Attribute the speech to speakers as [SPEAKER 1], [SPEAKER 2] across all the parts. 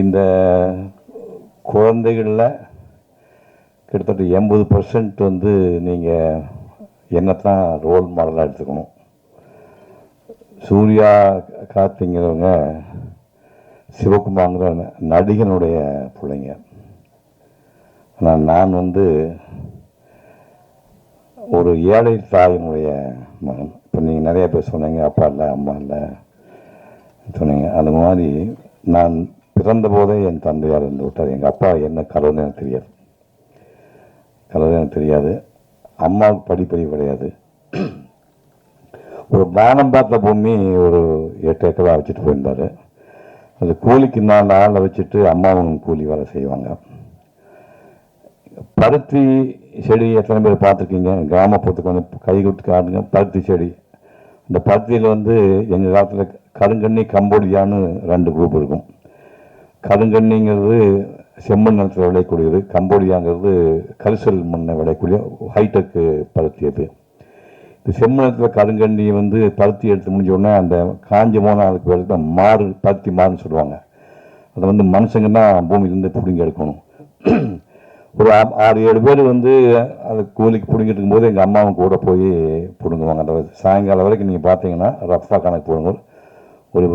[SPEAKER 1] இந்த குழந்தைகளில் கிட்டத்தட்ட எண்பது பர்சன்ட் வந்து நீங்கள் என்னத்தான் ரோல் மாடலாக எடுத்துக்கணும். சூர்யா கார்த்திங்கிறவங்க சிவகுமாங்கிற நடிகனுடைய பிள்ளைங்க. ஆனால் நான் வந்து ஒரு ஏழை தாயினுடைய மகன். இப்போ நீங்கள் நிறையா பேர் சொன்னீங்க அப்பா இல்லை அம்மா இல்லை சொன்னீங்க. அது மாதிரி நான் பிறந்த போதே என் தந்தையார் இருந்து விட்டார். எங்கள் அப்பா என்ன கலவுன்னு எனக்கு தெரியாது. கலவுன்னு எனக்கு தெரியாது. அம்மாவுக்கு படிப்பறிவு கிடையாது. ஒரு பானம் பார்த்த பூமி ஒரு எட்டு ஏக்கராக வச்சுட்டு போயிருந்தார். அது கூலிக்கு நாலு ஆளை வச்சுட்டு அம்மாவும் கூலி வேலை செய்வாங்க. பருத்தி செடி எத்தனை பேர் பார்த்துருக்கீங்க? கிராமப்புறத்துக்கு வந்து கை கொடுத்து காட்டுங்க. பருத்தி செடி. இந்த பருத்தியில் வந்து எங்கள் காலத்தில் கருங்கண்ணி கம்போடியான்னு ரெண்டு குரூப் இருக்கும். கருங்கண்ணிங்கிறது செம்மண் நிலத்தில் விளையக்கூடியது கம்போடியாங்கிறது கரிசல் மண்ணை விளையக்கூடிய ஹைடெக்கு பருத்தி அது இந்த செம்மணத்தில் கருங்கண்ணி வந்து பருத்தி எடுத்து முடிஞ்சோடனே அந்த காஞ்ச போன அதுக்கு பேர் தான் மாறு பருத்தி மாறுன்னு சொல்லுவாங்க. அதை வந்து மனுஷங்க தான் பூமியிலேருந்து பிடுங்கி எடுக்கணும். ஒரு ஆ- ஆறு ஏழு பேர் வந்து அது கூலிக்கு பிடுங்கிட்டு இருக்கும்போது எங்கள் அம்மாவும் கூட போய் பிடுங்குவாங்க. அந்த சாயங்காலம் வரைக்கும் நீங்கள் பார்த்தீங்கன்னா ரஃபா கணக்கு போடுங்க. ஒரு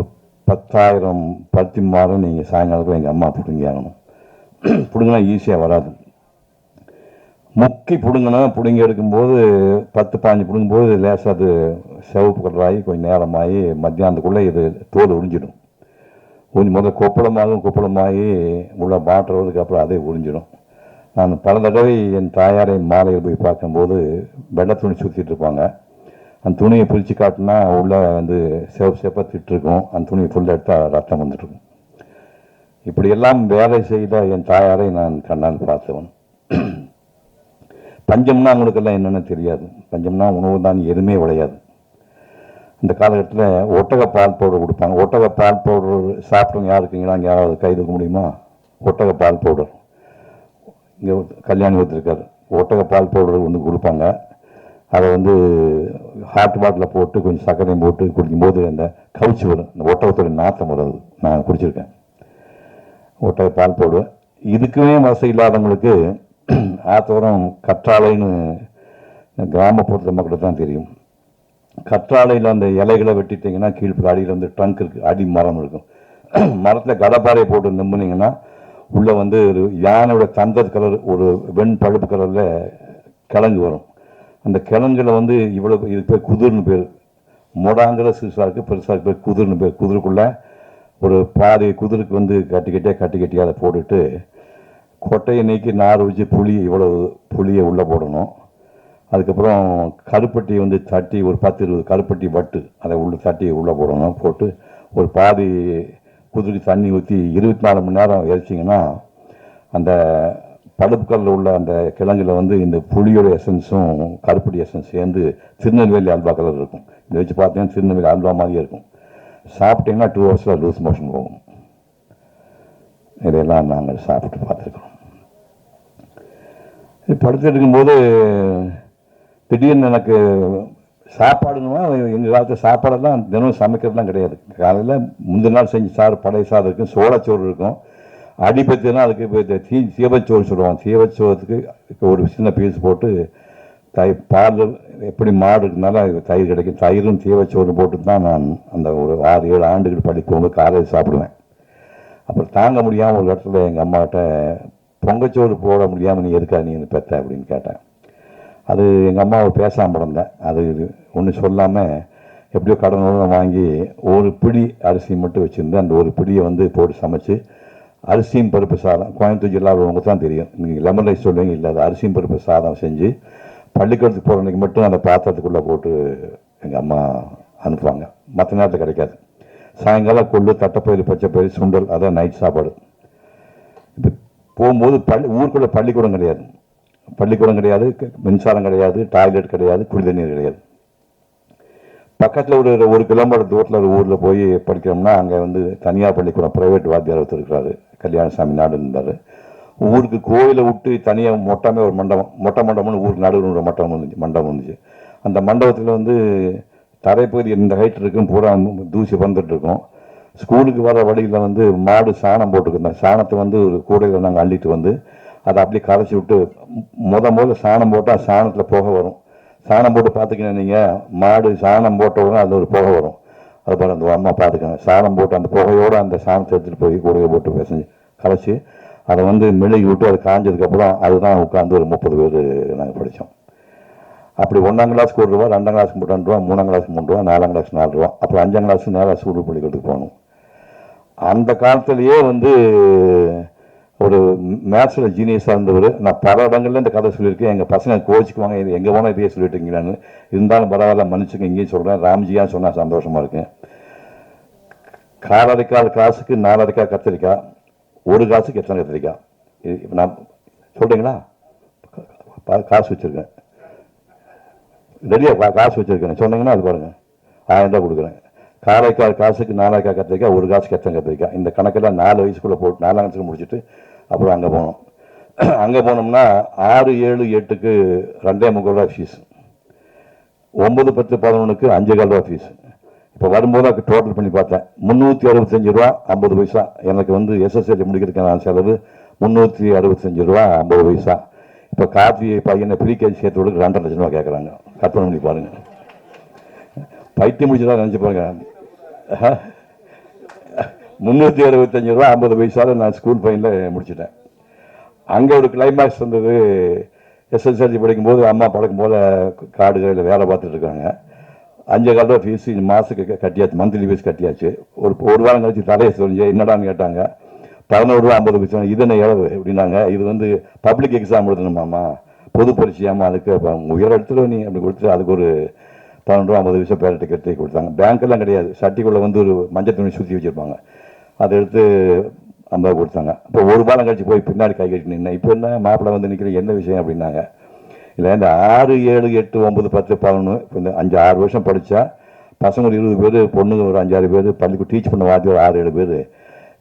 [SPEAKER 1] பத்தாயிரம் பருத்தி மாதம் நீங்கள் சாயங்காலத்தில் எங்கள் அம்மா பிடுங்கி ஆகணும். பிடுங்கினா ஈஸியாக வராது. முக்கி பிடுங்கினா பிடுங்கி எடுக்கும்போது பத்து பாஞ்சு பிடுங்கும்போது லேசாக அது சிவப்பு கலராகி கொஞ்சம் நேரமாகி மத்தியானத்துக்குள்ளே இது தோல் உறிஞ்சிடும். கொஞ்சம் முதல்ல கொப்பளமாகும் கொப்பளமாகி உள்ள மாற்றுறதுக்கு அப்புறம் அதே உறிஞ்சிடும். நான் பல தடவை என் தாயாரை மாலையில் போய் பார்க்கும்போது வெள்ளை துணி சுற்றிட்டு இருப்பாங்க. அந்த துணியை பிரித்து காட்டினா உள்ளே வந்து சிவப்பு சிவப்பாக திட்டிருக்கும். அந்த துணியை ஃபுல்லாக எடுத்தால் ரத்தம் வந்துட்டுருக்கும் இப்படியெல்லாம் வேலை செய்த என் தாயாரை நான் கண்ணால் பார்த்தவன். பஞ்சம்னா அவங்களுக்கெல்லாம் என்னென்னு தெரியாது. பஞ்சம்னா உணவு தான் எதுவுமே விளையாது. இந்த காலகட்டத்தில் ஒட்டக பால் பவுடர் கொடுப்பாங்க. ஒட்டக பால் பவுடர் சாப்பிட்டவங்க யார் இருக்கீங்களா அங்கே யாராவது கை முடியுமா? ஒட்டக பால் பவுடர். இங்கே கல்யாணி ஒருத்தருக்கார் ஒட்டக பால் பவுடர் ஒன்று கொடுப்பாங்க. அதை வந்து ஹாட் பாட்டில் போட்டு கொஞ்சம் சர்க்கரையும் போட்டு குடிக்கும்போது அந்த கவுச்சி வரும். இந்த ஒட்டகத்தோட நாத்தம் வரது நான் குடிச்சிருக்கேன். ஒட்டக பால் போடுவேன். இதுக்குமே வசதி இல்லாதவங்களுக்கு ஆத்தோரம் கற்றாழைன்னு கிராமப்புறத்தில் மக்களுக்கு தான் தெரியும். கற்றாழையில் அந்த இலைகளை வெட்டிட்டிங்கன்னா கீழ்ப்புற அடியில் வந்து ட்ரங்க் இருக்குது அடி மரம் இருக்கும். மரத்தில் கடப்பாறையை போட்டு நிம்புனீங்கன்னா உள்ளே வந்து ஒரு யானையோட தந்த கலர் ஒரு வெண் பழுப்பு கலரில் கிழங்கு வரும். அந்த கிழங்குல வந்து இவ்வளோ இது பேர் குதிர்னு பேர். மொடாங்கிற சிறுசாக இருக்குது பெருசாக பேர் குதிர்னு பேர். குதிருக்குள்ளே ஒரு பாதி குதிருக்கு வந்து கட்டி கட்டியாக கட்டி கட்டியாக அதை போட்டுட்டு கொட்டையை நீக்கி நார் வச்சு புளி இவ்வளோ புளியை உள்ளே போடணும். அதுக்கப்புறம் கருப்பட்டி வந்து தட்டி ஒரு பத்து இருபது கருப்பட்டி வட்டு அதை உள்ள தட்டி உள்ளே போடணும். போட்டு ஒரு பாதி குதிரை தண்ணி ஊற்றி இருபத்தி நாலு மணி நேரம் எரிச்சிங்கன்னா அந்த பழுப்புக்கல்ல உள்ள அந்த கிழங்குல வந்து இந்த புளியோட எசன்ஸும் கருப்படி எசன்ஸ் சேர்ந்து திருநெல்வேலி அல்வா கலர் இருக்கும். இதை வச்சு பார்த்தீங்கன்னா திருநெல்வேலி அல்வா மாதிரியே இருக்கும். சாப்பிட்டீங்கன்னா டூ ஹவர்ஸில் லூஸ் மோஷன் போகும். இதையெல்லாம் நாங்கள் சாப்பிட்டு பார்த்துருக்கோம் படுத்துட்டு இருக்கும்போது திடீர்னு எனக்கு சாப்பாடுன்னா எங்கள் காலத்து சாப்பாடெல்லாம் தினமும் சமைக்கிறதுலாம் கிடையாது. காலையில் முந்தின நாள் செஞ்ச சாறு பழைய சாதம் இருக்கும் சோளச்சோறு இருக்கும். அடிபத்தினா அதுக்கு இப்போ தீ சீவச்சோறு சொல்லுவாங்க. சீவச்சோத்துக்கு ஒரு சின்ன பீஸ் போட்டு தை பால் எப்படி மாடு இருக்கனால தயிர் கிடைக்கும். தயிரும் சீவச்சோறு போட்டு தான் நான் அந்த ஒரு ஆறு ஏழு ஆண்டுகள் படிக்கும்போது காலையில் சாப்பிடுவேன். அப்புறம் தாங்க முடியாமல் ஒரு இடத்துல எங்கள் அம்மாட்ட பொங்கச்சோறு போட முடியாமல் நீ இருக்கா? நீ வந்து பெத்த? அப்படின்னு கேட்டேன். அது எங்கள் அம்மாவை பேசாமல் இருந்தேன் அது ஒன்றும் சொல்லாமல் எப்படியோ கடனோட வாங்கி ஒரு பிடி அரிசி மட்டும் வச்சுருந்தேன். அந்த ஒரு பிடியை வந்து போட்டு சமைச்சு அரிசியும் பருப்பு சாதம். கோயம்புத்தூர் ஜில்லாவில் உங்களுக்கு தான் தெரியும். நீங்கள் லெமன் ரைஸ் சொல்லுவீங்க இல்லை அது அரிசியும் பருப்பு சாதம் செஞ்சு பள்ளிக்கூடத்துக்கு போகிற மட்டும் அந்த பாத்திரத்துக்குள்ளே போட்டு எங்கள் அம்மா அனுப்புவாங்க. மற்ற நேரத்தில் கிடைக்காது. சாயங்காலம் கொள்ளு தட்டைப்பயிறு பச்சைப்பயிறு சுண்டல் அதான் நைட் சாப்பாடு. இப்போ போகும்போது பள்ளி ஊருக்குள்ளே பள்ளிக்கூடம் கிடையாது. பள்ளிக்கூடம் கிடையாது மின்சாரம் கிடையாது டாய்லெட் கிடையாது குடிதண்ணீர் கிடையாது. பக்கத்தில் ஒரு ஒரு கிலோமீட்டர் தூரத்தில் ஒரு ஊரில் போய் படிக்கிறோம்னா அங்கே வந்து தனியார் பள்ளிக்கூடம் ப்ரைவேட் வாத்தியார் ஒருத்தர் கல்யாணசாமி நாடு இருந்தார். ஊருக்கு கோயிலை விட்டு தனியாக மொட்டமே ஒரு மண்டபம் மொட்டை மண்டபம்னு ஊருக்கு நடுவில் ஒரு மண்டபம் இருந்துச்சு மண்டபம் இருந்துச்சு. அந்த மண்டபத்தில் வந்து தரைப்பகுதி இந்த ஹைட் இருக்கும் பூரா தூசி வந்துட்டு இருக்கும். ஸ்கூலுக்கு வர வழியில் வந்து மாடு சாணம் போட்டுருக்கோம் சாணத்தை வந்து ஒரு கூடையில் நாங்கள் அள்ளிட்டு வந்து அதை அப்படியே கரைச்சி விட்டு முத முதல்ல சாணம் போட்டால் சாணத்தில் புகை வரும். சாணம் போட்டு பார்த்துக்கிங்க நீங்கள் மாடு சாணம் போட்ட உடனே அது ஒரு புகை வரும். அது அந்த அம்மா பார்த்துக்கணும் சாணம் போட்டு அந்த புகையோடு அந்த சாணத்தை எடுத்துகிட்டு போய் கூடையை போட்டு பிசைஞ்சு கலைச்சி அதை வந்து மெழுகி விட்டு அது காஞ்சதுக்கப்புறம் அதுதான் உட்காந்து ஒரு முப்பது பேர் நாங்கள் படித்தோம் அப்படி ஒன்றாம் கிளாஸ்க்கு ஒரு ரூபா ரெண்டாம் கிளாஸ்க்கு ரெண்டு ரூபா மூணாம் கிளாஸ்க்கு மூணு ரூபா நாலாம் கிளாஸ் நாலு ரூபா. அப்புறம் அஞ்சாம் கிளாஸ் நேராக சூடு பள்ளிக்கூடத்துக்கு போகணும். அந்த காலத்திலேயே வந்து ஒரு மேத்ஸில் ஜீனியஸாக இருந்தவர். நான் பல இடங்களில் இந்த கதை சொல்லியிருக்கேன். எங்கள் பசங்க கோச்சிக்குவாங்க இது எங்கே போனால் இதையே சொல்லிட்டீங்களான்னு இருந்தாலும் பரவாயில்ல மன்னிச்சுங்க இங்கேயும் சொல்கிறேன் ராம்ஜியாக சொன்னால் சந்தோஷமாக இருக்கேன் காலரைக்கால் காசுக்கு நாலரைக்காய் கத்திரிக்காய் ஒரு காசுக்கு எத்தனை கத்திரிக்காய் இது இப்போ நான் சொல்கிறீங்களா காசு வச்சுருக்கேன். ரெடியாக காசு வச்சுருக்கேன். சொன்னீங்கன்னா அது பாருங்கள் ஆயிரம் ரூபா கொடுக்குறேன். காரைக்கால் காசுக்கு நாலாயிரம் கத்திரிக்காய் ஒரு காசுக்கு எத்தனை கத்திரிக்காய் இந்த கணக்கெல்லாம் நாலு வயசுக்குள்ளே போட்டு நாலாம் கிளாஸுக்கு முடிச்சுட்டு அப்புறம் அங்கே போனோம். அங்கே போனோம்னா ஆறு ஏழு எட்டுக்கு ரெண்டே முக்கால் ரூபா ஃபீஸ் ஒம்பது பத்து பதினொன்றுக்கு அஞ்சு கால் ரூபா ஃபீஸ் இப்போ வரும்போது அதுக்கு டோட்டல் பண்ணி பார்த்தேன். முந்நூற்றி அறுபத்தஞ்சு ரூபா ஐம்பது பைசா. எனக்கு வந்து எஸ்எஸ்எல்சி முடிக்கிறதுக்கான செலவு முந்நூற்றி அறுபத்தஞ்சு ரூபா ஐம்பது பைசா. இப்போ காஃபி பையனை ப்ரீகேஜி சேர்த்து விட ரெண்டரை லட்சம் ரூபா கேட்குறாங்க கற்பனை பண்ணி பாருங்கள் பைத்தியம் முடிச்சதா நினச்சி பாருங்க. முந்நூற்றி அறுபத்தஞ்சு ரூபா ஐம்பது பைசாவில் நான் ஸ்கூல் பையனில் முடிச்சிட்டேன். அங்கே ஒரு கிளைமேக்ஸ் வந்தது. எஸ்எஸ்எல்சி படிக்கும்போது அம்மா பழக்கும் போல் காடுகளில் வேலை பார்த்துட்ருக்காங்க அஞ்சு கால ரூபா ஃபீஸ் மாதத்துக்கு கட்டியாச்சு மந்த்லி ஃபீஸ் கட்டியாச்சு. ஒரு ஒரு வாரம் கழிச்சு தலையை சொல்லி என்னடான்னு கேட்டாங்க. பதினோருவா ஐம்பது பைசா இது என்ன இழவு? அப்படின்னாங்க. இது வந்து பப்ளிக் எக்ஸாம் எழுதணுமாம்மா? பொது பரீட்சையாமா அதுக்கு உயர் இடத்துல நீ அப்படி கொடுத்து அதுக்கு ஒரு பன்னெண்டு ரூபா ஐம்பது பைசா பேரட்டு கட்டி கொடுத்தாங்க. பேங்க்கெல்லாம் கிடையாது. சட்டிக்குள்ளே வந்து ஒரு மஞ்சள் துணி சுற்றி வச்சுருப்பாங்க. அதை எடுத்து ஐம்பது கொடுத்தாங்க. இப்போ ஒரு வாரம் கழிச்சு போய் பின்னாடி கை கட்டி நின்று இப்போ என்ன? மாப்பிள்ளை வந்து நிற்கிற என்ன விஷயம் அப்படின்னாங்க. இல்லை இந்த ஆறு ஏழு எட்டு ஒம்பது பத்து பதினொன்று இப்போ இந்த அஞ்சு ஆறு வருஷம் படித்தா பசங்க ஒரு இருபது பேர் பொண்ணுங்க ஒரு அஞ்சாறு பேர் பள்ளிக்கு டீச் பண்ண வாத்தி ஒரு ஆறு ஏழு பேர்.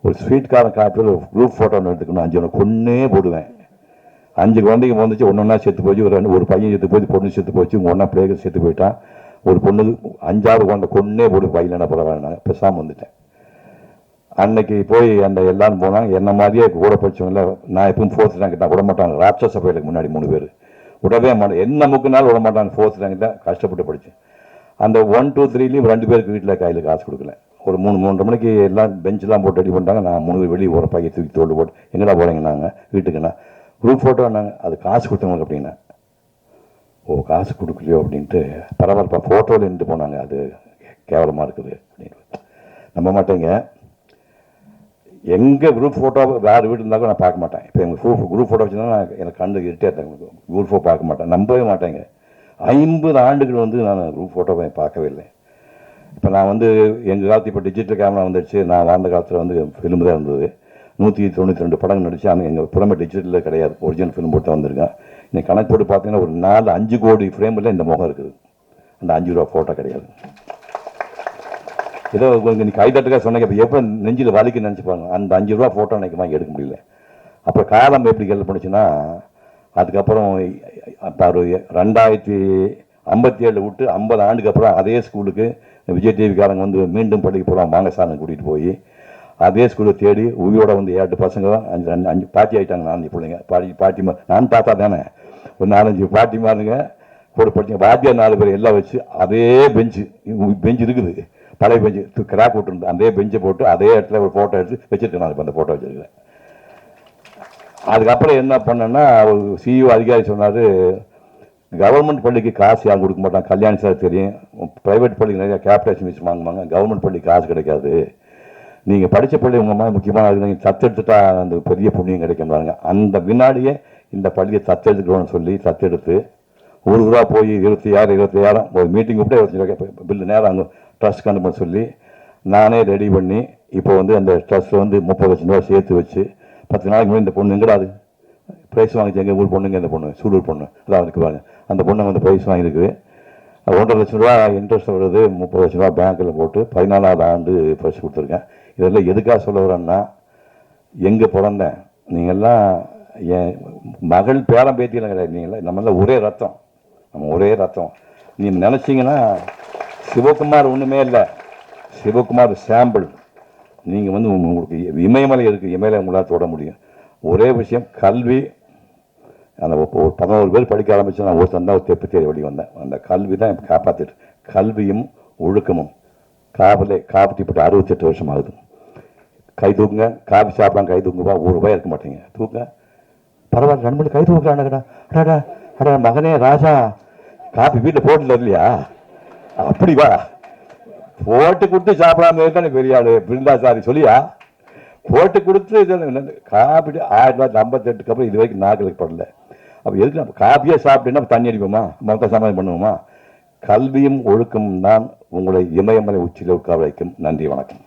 [SPEAKER 1] ஒரு ஸ்வீட் காரன் காப்பியில் ஒரு குரூப் ஃபோட்டோ ஒன்று எடுத்துக்கணும். அஞ்சு ஒன்று கொன்னே போடுவேன். அஞ்சு குழந்தைங்க வந்துச்சு ஒன்று ஒன்றா செத்து போச்சு ஒரு ரெண்டு ஒரு பையன் செத்து போச்சு பொண்ணு செத்து போச்சு ஒன்றா பிள்ளைகள் செத்து போயிட்டான். ஒரு பொண்ணு அஞ்சாறு குழந்தை கொன்னே போட்டு பையன் என்ன பரவாயில்ல பேசாமல் வந்துட்டேன். அன்னைக்கு போய் அந்த எல்லாரும் போனாங்க. என்ன மாதிரியே கூட படிச்சவங்கள நான் எப்பவும் ஃபோர்த் ரேங்க் தான் விட மாட்டாங்க ராட்சச பயிலுக்கு முன்னாடி மூணு பேர். விடவே மாட்டேன் என்ன முக்குனாலும் விட மாட்டாங்க ஃபோர்த் ரேங்க் தான் கஷ்டப்பட்டு படித்தேன் அந்த ஒன் டூ த்ரீலையும் ரெண்டு பேருக்கு வீட்டில் கையில் காசு கொடுக்கல. ஒரு மூணு மூன்றரை மணிக்கு எல்லாம் பெஞ்செலாம் போட்டு ரெடி பண்ணிட்டாங்க. நான் மூணு பேர் வெளியே ஒரு பையன் தூக்கி தோல் போட்டு எங்கடா போகிறீங்கன்னாங்க வீட்டுக்குண்ணா குரூப் ஃபோட்டோன்னாங்க அது காசு கொடுத்தவங்களுக்கு அப்படின்னா ஓ காசு கொடுக்கலையோ? அப்படின்ட்டு பரவாயில்லப்பா ஃபோட்டோவில் நின்று போனாங்க. அது கேவலமாக இருக்குது அப்படின்னு நம்ப மாட்டேங்க. எங்கள் குரூப் ஃபோட்டோ வேறு வீடு இருந்தாலும் நான் பார்க்க மாட்டேன். இப்போ எங்கள் குரூப் குரூப் ஃபோட்டோ வச்சுருந்தா நான் எனக்கு கண்டு இருட்டே இருந்தேன் குரூப் ஃபோட்டோ பார்க்க மாட்டேன். நம்பவே மாட்டேங்க. ஐம்பது ஆண்டுகள் வந்து நான் குரூப் ஃபோட்டோவை பார்க்கவே இல்லை. இப்போ நான் வந்து எங்கள் காலத்து இப்போ டிஜிட்டல் கேமரா வந்துடுச்சு. நான் வாழ்ந்த காலத்தில் வந்து ஃபிலிம் தான் இருந்தது. நூற்றி தொண்ணூற்றி ரெண்டு படங்கள் நடிச்சு ஆனால் எங்கள் புறமே டிஜிட்டலில் கிடையாது. ஒரிஜினல் ஃபிலிம் போட்டு தான் வந்திருக்கேன். இன்னைக்கு கணக்கு போட்டு பார்த்தீங்கன்னா ஒரு நாலு அஞ்சு கோடி ஃப்ரேமில் இந்த முகம் இருக்குது. அந்த அஞ்சு ரூபா ஃபோட்டோ கிடையாது. ஏதோ உங்களுக்கு நீ கைதட்டுக்காக சொன்னீங்க இப்போ எப்போ நெஞ்சில் வலிக்கு நினச்சிப்பாங்க அந்த அஞ்சு ரூபா ஃபோட்டோ எனக்கு வாங்கி எடுக்க முடியல. அப்போ காலம் எப்படி ஹெல்ப் பண்ணுச்சுன்னா அதுக்கப்புறம் அப்போ ரெண்டாயிரத்தி ஐம்பத்தி ஏழு விட்டு ஐம்பது ஆண்டுக்கு அப்புறம் அதே ஸ்கூலுக்கு விஜய் டிவிக்காரங்க வந்து மீண்டும் படிக்க போகிறோம் வாங்க சாருங்க கூட்டிகிட்டு போய். அதே ஸ்கூலில் தேடி உயிரோட வந்து ஏழு பசங்க அஞ்சு ரெண்டு அஞ்சு பாட்டி ஆகிட்டாங்க நாலஞ்சு பிள்ளைங்க. பாட்டி பாட்டி நான் தாத்தா தானே. ஒரு நாலஞ்சு பாட்டிமாருங்க கூட படிச்ச வாத்தியார் நாலு பேர் எல்லாம் வச்சு அதே பெஞ்சு பெஞ்சு இருக்குது. தலை பெஞ்சு கிராக் விட்டுருந்து அதே பெஞ்சை போட்டு அதே இடத்துல ஒரு ஃபோட்டோ எடுத்து வச்சுருக்கேன் நான் இப்போ அந்த ஃபோட்டோ வச்சுருக்கேன். அதுக்கப்புறம் என்ன பண்ணேன்னா அவர் சிஇஓ அதிகாரி சொன்னார் கவர்மெண்ட் பள்ளிக்கு காசு யாரும் கொடுக்க மாட்டாங்க கல்யாணம் சார் தெரியும். ப்ரைவேட் பள்ளிக்கு நிறையா கேபிடேஷன் வச்சு வாங்குவாங்க கவர்மெண்ட் பள்ளிக்கு காசு கிடைக்காது. நீங்கள் படித்த பள்ளி உங்கள் மாதிரி முக்கியமான அது நீங்கள் தத்தெடுத்துட்டா அந்த பெரிய புண்ணியம் கிடைக்கும் பாருங்க. அந்த வினாடியே இந்த பள்ளியை தத்தெடுத்துக்கணும்னு சொல்லி தத்தெடுத்து ஒரு ரூபா போய் இருபத்தி ஆறு இருபத்தி ஆறாம் ஒரு மீட்டிங் கூப்பிட்டு இருபத்தி பில்லு நேரம் அங்கே ட்ரஸ்ட் அனுப்ப சொல்லி நானே ரெடி பண்ணி இப்போ வந்து அந்த ட்ரஸ்ட் வந்து முப்பது லட்சம் ரூபா சேர்த்து வச்சு பத்து நாளைக்கு முன்னாடி இந்த பொண்ணு எங்கடாது ப்ரைஸ் வாங்கிச்சு. எங்கள் ஊர் பொண்ணுங்க இந்த பொண்ணு சூலூர் பொண்ணு. அதான் இருக்கு பாருங்க. அந்த பொண்ணு வந்து ப்ரைஸ் வாங்கியிருக்குது ஒன்றரை லட்சம் ரூபா இன்ட்ரெஸ்ட் வருது. முப்பது லட்சம் ரூபா பேங்க்கில் போட்டு பதினாலாவது ஆண்டு ப்ரைஸ் கொடுத்துருக்கேன். இதெல்லாம் எதுக்காக சொல்ல வரேன்னா எங்கே பிறந்தேன். நீங்கள்லாம் என் மகள் பேரம் பேத்தியெல்லாம் கிடையாது. நீங்களாம் நம்மளாம் ஒரே ரத்தம். நம்ம ஒரே ரத்தம். நீ நினச்சிங்கன்னா சிவகுமார் ஒன்றுமே இல்லை. சிவகுமார் சாம்பிள் நீங்கள் வந்து உங்களுக்கு இமயமலை இருக்குது இமயமலை உங்களால் தொட முடியும். ஒரே விஷயம் கல்வி. அந்த ஒரு பதினோரு பேர் படிக்க ஆரம்பித்து நான் ஒரு சந்தா ஒரு தெப்பு தேடி வழி வந்தேன். அந்த கல்வி தான் காப்பாற்றிட்டு கல்வியும் ஒழுக்கமும். காவலே காப்பாற்றிப்பட்டு அறுபத்தெட்டு வருஷம் ஆகுது. கை தூக்குங்க. காபி சாப்பிடலாம் கை தூக்குப்பா ஒரு ரூபாய் இருக்க மாட்டீங்க. தூக்க பரவாயில்ல ரெண்டு மணி கை தூக்குறானுங்கடா. அடாடா அடா மகனே ராஜா. காபி வீட்டில் போட்டுல இல்லையா? அப்படி வா. போட்டு கொடுத்து சாப்பிடாம இருக்கானே பெரிய ஆளு பிருந்தாசாரி சொல்லியா? போட்டு கொடுத்து இது காப்பி ஆயிரத்தி தொள்ளாயிரத்தி ஐம்பத்தெட்டுக்கு அப்புறம் இது வரைக்கும் நாக்களுக்கு படல. அப்போ எதுக்கு நம்ம காப்பியே சாப்பிட்டேன்னா தண்ணி அடிப்போமா? மொத்த சமாதானம் பண்ணுவோமா? கல்வியும் ஒழுக்கமும் தான் உங்களை இமயமலை உச்சியில் உட்கார வைக்கும். நன்றி வணக்கம்.